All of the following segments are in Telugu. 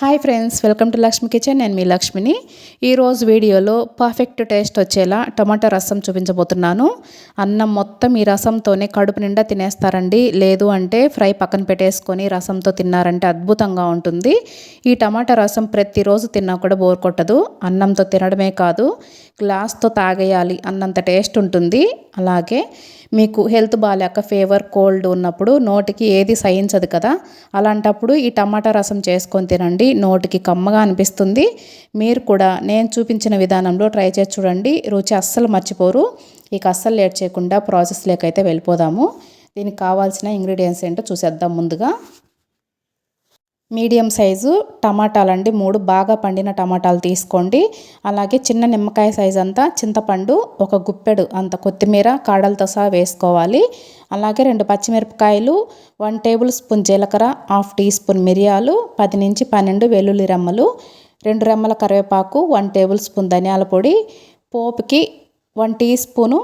Hi friends welcome to Lakshmi kitchen. నేను మీ లక్ష్మిని. ఈరోజు వీడియోలో పర్ఫెక్ట్ టేస్ట్ వచ్చేలా టమాటా రసం చూపించబోతున్నాను. అన్నం మొత్తం ఈ రసంతోనే కడుపు నిండా తినేస్తారండి. లేదు అంటే ఫ్రై పక్కన పెట్టేసుకొని రసంతో తిన్నారంటే అద్భుతంగా ఉంటుంది. ఈ టమాటా రసం ప్రతిరోజు తిన్నా కూడా బోర్ కొట్టదు. అన్నంతో తినడమే కాదు గ్లాస్తో తాగేయాలి అన్నంత టేస్ట్ ఉంటుంది. అలాగే మీకు హెల్త్ బాగాలేక ఫీవర్ కోల్డ్ ఉన్నప్పుడు నోటికి ఏది సహించదు కదా. అలాంటప్పుడు ఈ టమాటా రసం చేసుకొని తినండి. నోటికి కమ్మగా అనిపిస్తుంది. మీరు కూడా నేను చూపించిన విధానంలో ట్రై చేసి చూడండి. రుచి అస్సలు మర్చిపోరు. ఇక అస్సలు లేట్ చేయకుండా ప్రాసెస్లోకి వెళ్ళిపోదాము. దీనికి కావాల్సిన ఇంగ్రీడియంట్స్ ఏంటో చూసేద్దాం ముందుగా. మీడియం సైజు టమాటాలండి. మూడు బాగా పండిన టమాటాలు తీసుకోండి. అలాగే చిన్న నిమ్మకాయ సైజు అంతా చింతపండు ఒక గుప్పెడు అంత కొత్తిమీర కాడలతో సహా వేసుకోవాలి. అలాగే రెండు పచ్చిమిరపకాయలు వన్ టేబుల్ స్పూన్ జీలకర్ర హాఫ్ టీ స్పూన్ మిరియాలు పది నుంచి పన్నెండు వెల్లుల్లి రెమ్మలు రెండు రెమ్మల కరివేపాకు వన్ టేబుల్ స్పూన్ ధనియాల పొడి పోపుకి వన్ టీ స్పూను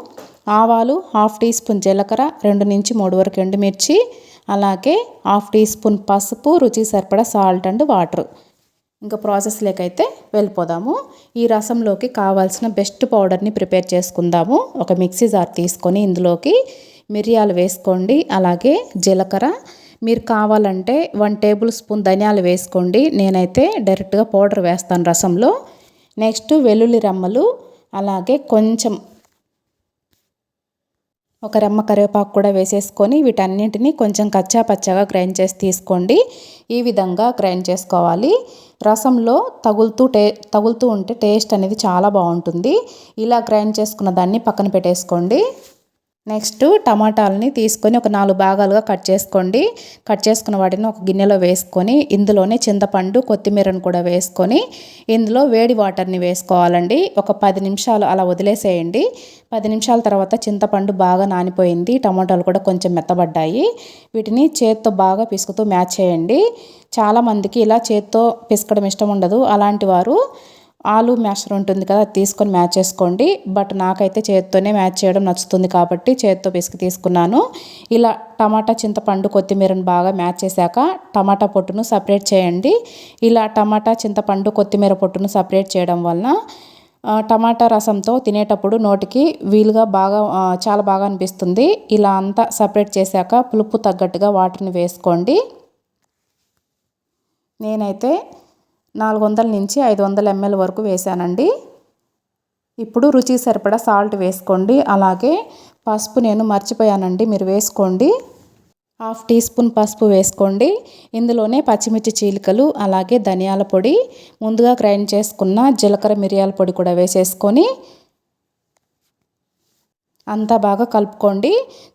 ఆవాలు హాఫ్ టీ స్పూన్ జీలకర్ర రెండు నుంచి మూడు వరకు ఎండుమిర్చి అలాగే హాఫ్ టీ స్పూన్ పసుపు రుచి సరిపడా సాల్ట్ అండ్ వాటర్. ఇంకా ప్రాసెస్లోకైతే వెళ్ళిపోదాము. ఈ రసంలోకి కావాల్సిన బెస్ట్ పౌడర్ని ప్రిపేర్ చేసుకుందాము. ఒక మిక్సీ జార్ తీసుకొని ఇందులోకి మిరియాలు వేసుకోండి. అలాగే జీలకర్ర. మీరు కావాలంటే వన్ టేబుల్ స్పూన్ ధనియాలు వేసుకోండి. నేనైతే డైరెక్ట్గా పౌడర్ వేస్తాను రసంలో. నెక్స్ట్ వెల్లుల్లి రమ్మలు. అలాగే కొంచెం ఒక రెమ్మ కరివేపాకు కూడా వేసేసుకొని వీటన్నింటినీ కొంచెం కచ్చా పచ్చగా గ్రైండ్ చేసి తీసుకోండి. ఈ విధంగా గ్రైండ్ చేసుకోవాలి. రసంలో తగులుతూ టే తగులుతూ ఉంటే టేస్ట్ అనేది చాలా బాగుంటుంది. ఇలా గ్రైండ్ చేసుకున్న దాన్ని పక్కన పెట్టేసుకోండి. నెక్స్ట్ టమాటాలని తీసుకొని ఒక నాలుగు భాగాలుగా కట్ చేసుకోండి. కట్ చేసుకున్న వాటిని ఒక గిన్నెలో వేసుకొని ఇందులోనే చింతపండు కొత్తిమీరను కూడా వేసుకొని ఇందులో వేడి వాటర్ని వేసుకోవాలండి. ఒక పది నిమిషాలు అలా వదిలేసేయండి. పది నిమిషాల తర్వాత చింతపండు బాగా నానిపోయింది. టమాటాలు కూడా కొంచెం మెత్తబడ్డాయి. వీటిని చేత్తో బాగా పిసుకుతూ మ్యాచ్ చేయండి. చాలామందికి ఇలా చేత్తో పిసకడం ఇష్టం ఉండదు. అలాంటి వారు ఆలు మ్యాషర్ ఉంటుంది కదా తీసుకొని మ్యాచ్ చేసుకోండి. బట్ నాకైతే చేతితోనే మ్యాచ్ చేయడం నచ్చుతుంది కాబట్టి చేతితో పిసికి తీసుకున్నాను. ఇలా టమాటా చింతపండు కొత్తిమీరను బాగా మ్యాచ్ చేశాక టమాటా పొట్టును సపరేట్ చేయండి. ఇలా టమాటా చింతపండు కొత్తిమీర పొట్టును సపరేట్ చేయడం వలన టమాటా రసంతో తినేటప్పుడు నోటికి వీలుగా బాగా చాలా బాగా అనిపిస్తుంది. ఇలా అంతా సపరేట్ చేశాక పులుపు తగ్గట్టుగా వాటర్ని వేసుకోండి. నేనైతే నాలుగు వందల నుంచి ఐదు వందల ఎంఎల్ వరకు వేసానండి ఇప్పుడు రుచి సరిపడా సాల్ట్ వేసుకోండి. అలాగే పసుపు నేను మర్చిపోయానండి. మీరు వేసుకోండి. హాఫ్ టీ స్పూన్ పసుపు వేసుకోండి. ఇందులోనే పచ్చిమిర్చి చీలికలు అలాగే ధనియాల పొడి ముందుగా గ్రైండ్ చేసుకున్న జీలకర్ర మిరియాల పొడి కూడా వేసేసుకొని అంతా బాగా కలుపుకోండి.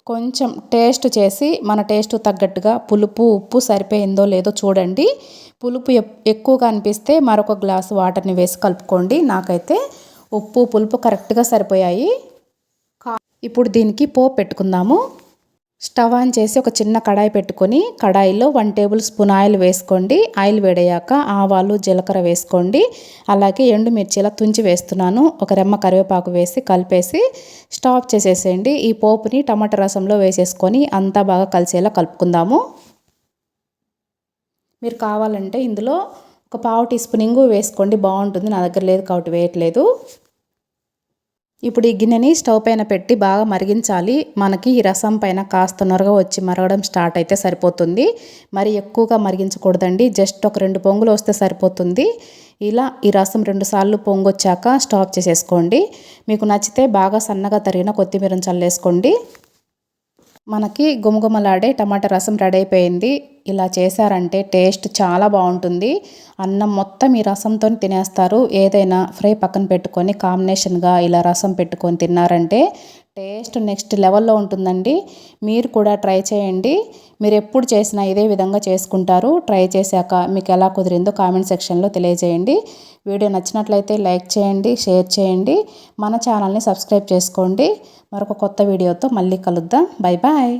కొంచెం టేస్ట్ చేసి మన టేస్ట్ తగ్గట్టుగా పులుపు ఉప్పు సరిపోయిందో లేదో చూడండి. పులుపు ఎక్కువగా అనిపిస్తే మరొక గ్లాసు వాటర్ని వేసి కలుపుకోండి. నాకైతే ఉప్పు పులుపు కరెక్ట్గా సరిపోయాయి. ఇప్పుడు దీనికి పోపు పెట్టుకుందాము. స్టవ్ ఆన్ చేసి ఒక చిన్న కడాయి పెట్టుకొని కడాయిలో వన్ టేబుల్ స్పూన్ ఆయిల్ వేసుకోండి. ఆయిల్ వేడయ్యాక ఆవాలు జీలకర్ర వేసుకోండి. అలాగే ఎండుమిర్చిలా తుంచి వేస్తున్నాను. ఒక రెమ్మ కరివేపాకు వేసి కలిపేసి స్టాప్ చేసేసేయండి. ఈ పోపుని టమాటా రసంలో వేసేసుకొని అంతా బాగా కలిసేలా కలుపుకుందాము. మీరు కావాలంటే ఇందులో ఒక పావు టీ స్పూన్ ఇంగు వేసుకోండి. బాగుంటుంది. నా దగ్గర లేదు కాబట్టి వేయట్లేదు. ఇప్పుడు ఈ గిన్నెని స్టవ్ పైన పెట్టి బాగా మరిగించాలి. మనకి ఈ రసం పైన కాస్త నొరగ వచ్చి మరగడం స్టార్ట్ అయితే సరిపోతుంది. మరి ఎక్కువగా మరిగించకూడదండి. జస్ట్ ఒక రెండు పొంగులు వస్తే సరిపోతుంది. ఇలా ఈ రసం రెండుసార్లు పొంగు పొంగొచ్చాక స్టాప్ చేసేసుకోండి. మీకు నచ్చితే బాగా సన్నగా తరిగిన కొత్తిమీర చల్లేసుకోండి. మనకి గుమగుమలాడే టమాటా రసం రెడీ అయిపోయింది. ఇలా చేశారంటే టేస్ట్ చాలా బాగుంటుంది. అన్నం మొత్తం ఈ రసంతో తినేస్తారు. ఏదైనా ఫ్రై పక్కన పెట్టుకొని కాంబినేషన్గా ఇలా రసం పెట్టుకొని తిన్నారంటే టేస్ట్ నెక్స్ట్ లెవెల్లో ఉంటుందండి. మీరు కూడా ట్రై చేయండి. మీరు ఎప్పుడు చేసినా ఇదే విధంగా చేసుకుంటారు. ట్రై చేశాక మీకు ఎలా కుదిరిందో కామెంట్ సెక్షన్లో తెలియజేయండి. వీడియో నచ్చినట్లయితే లైక్ చేయండి షేర్ చేయండి. మన ఛానల్ని సబ్స్క్రైబ్ చేసుకోండి. మరొక కొత్త వీడియోతో మళ్ళీ కలుద్దాం. Bye bye.